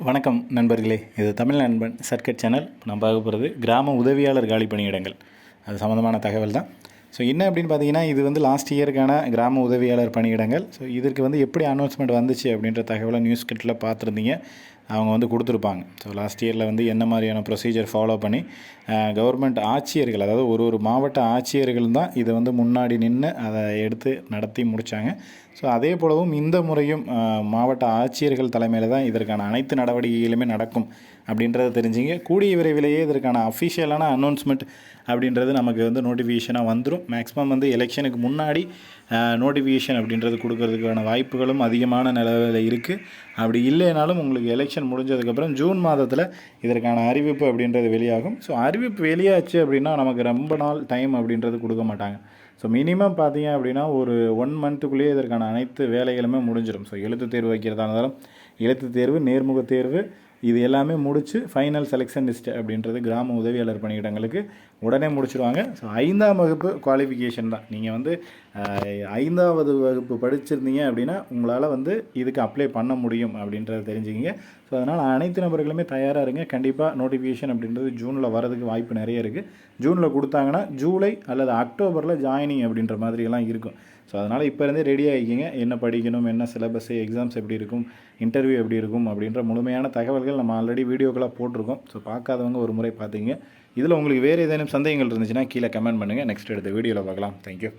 வணக்கம் நண்பர்களே. இது தமிழ் நண்பன் சர்க்கட் சேனல். இப்போ நான் பார்க்க போகிறது கிராம உதவியாளர் காலி பணியிடங்கள். அது சம்மந்தமான தகவல் தான். ஸோ என்ன அப்படின்னு பார்த்தீங்கன்னா இது வந்து லாஸ்ட் இயருக்கான கிராம உதவியாளர் பணியிடங்கள். ஸோ இதற்கு வந்து எப்படி அனௌன்ஸ்மெண்ட் வந்துச்சு அப்படின்ற தகவலை நியூஸ் கட்டில் பார்த்துருந்தீங்க. அவங்க வந்து கொடுத்துருப்பாங்க. ஸோ லாஸ்ட் இயரில் வந்து என்ன மாதிரியான ப்ரொசீஜர் ஃபாலோ பண்ணி கவர்மெண்ட் ஆட்சியர்கள் அதாவது ஒரு ஒரு மாவட்ட ஆட்சியர்கள் தான் இதை வந்து முன்னாடி நின்று அதை எடுத்து நடத்தி முடித்தாங்க ஸோ அதே போலவும் இந்த முறையும் மாவட்ட ஆட்சியர்கள் தலைமையில் தான் இதற்கான அனைத்து நடவடிக்கைகளுமே நடக்கும் அப்படின்றத தெரிஞ்சுங்க. கூடிய விரைவிலேயே இதற்கான அஃபிஷியலான அனௌன்ஸ்மெண்ட் அப்படின்றது நமக்கு வந்து நோட்டிஃபிகேஷனாக வந்துடும் மேக்ஸிமம் வந்து எலெக்ஷனுக்கு முன்னாடி நோட்டிஃபிகேஷன் அப்படின்றது கொடுக்கறதுக்கான வாய்ப்புகளும் அதிகமான நிலவில் இருக்குது அப்படி இல்லைனாலும் உங்களுக்கு எலெக்ஷன் முடிஞ்சதுக்கப்புறம் ஜூன் மாதத்தில் இதற்கான அறிவிப்பு அப்படின்றது வெளியாகும். ஸோ அறிவிப்பு வெளியாச்சு அப்படின்னா நமக்கு ரொம்ப நாள் டைம் அப்படின்றது கொடுக்க மாட்டாங்க. ஸோ மினிமம் பார்த்தீங்க அப்படின்னா ஒரு ஒன் மந்த்துக்குள்ளேயே இதற்கான அனைத்து வேலைகளுமே முடிஞ்சிடும். ஸோ எழுத்து தேர்வு வைக்கிறதா இருந்தாலும் எழுத்து தேர்வு நேர்முக தேர்வு இது எல்லாமே முடித்து ஃபைனல் செலெக்ஷன் லிஸ்ட் அப்படின்றது கிராம உதவியாளர் பணியிடங்களுக்கு உடனே முடிச்சிடுவாங்க ஸோ ஐந்தாம் வகுப்பு குவாலிஃபிகேஷன் தான். நீங்கள் வந்து ஐந்தாவது வகுப்பு படிச்சிருந்தீங்க அப்படின்னா உங்களால் வந்து இதுக்கு அப்ளை பண்ண முடியும் அப்படின்றத தெரிஞ்சுக்கிங்க. ஸோ அதனால் அனைத்து நபர்களுமே தயாராக இருங்க. கண்டிப்பாக நோட்டிஃபிகேஷன் அப்படின்றது ஜூனில் வரதுக்கு வாய்ப்பு நிறைய இருக்குது ஜூனில் கொடுத்தாங்கன்னா ஜூலை அல்லது அக்டோபரில் ஜாயினிங் அப்படின்ற மாதிரியெல்லாம் இருக்கும். ஸோ அதனால் இப்போ இருந்தே ரெடி ஆகிக்கிங்க. என்ன படிக்கணும் என்ன சிலபஸ்ஸு எக்ஸாம்ஸ் எப்படி இருக்கும் இன்டர்வியூ எப்படி இருக்கும் அப்படின்ற முழுமையான தகவல்கள் நம்ம ஆல்ரெடி வீடியோக்களாக போட்டிருக்கோம். ஸோ பார்க்காதவங்க ஒரு முறை பார்த்தீங்க இதில் உங்களுக்கு வேறு ஏதேனும் சந்தேகங்கள் இருந்துச்சுன்னா கீழே கமெண்ட் பண்ணுங்கள் நெக்ஸ்ட் எடுத்த வீடியோவில் பார்க்கலாம். தேங்க்யூ